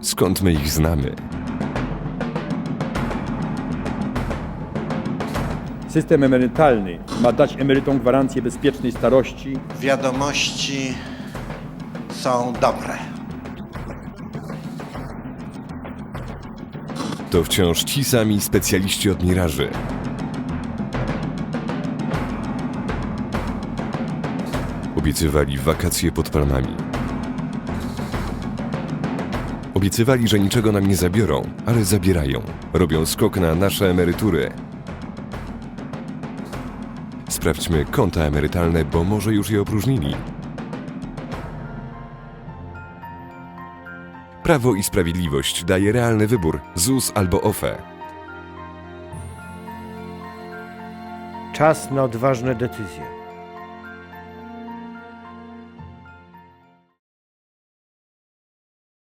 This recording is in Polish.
Skąd my ich znamy? System emerytalny ma dać emerytom gwarancję bezpiecznej starości, Wiadomości są dobre. To wciąż ci sami specjaliści od miraży. Obiecywali wakacje pod palmami. Obiecywali, że niczego nam nie zabiorą, ale zabierają. Robią skok na nasze emerytury. Sprawdźmy konta emerytalne, bo może już je opróżnili. Prawo i Sprawiedliwość daje realny wybór ZUS albo OFE. Czas na odważne decyzje.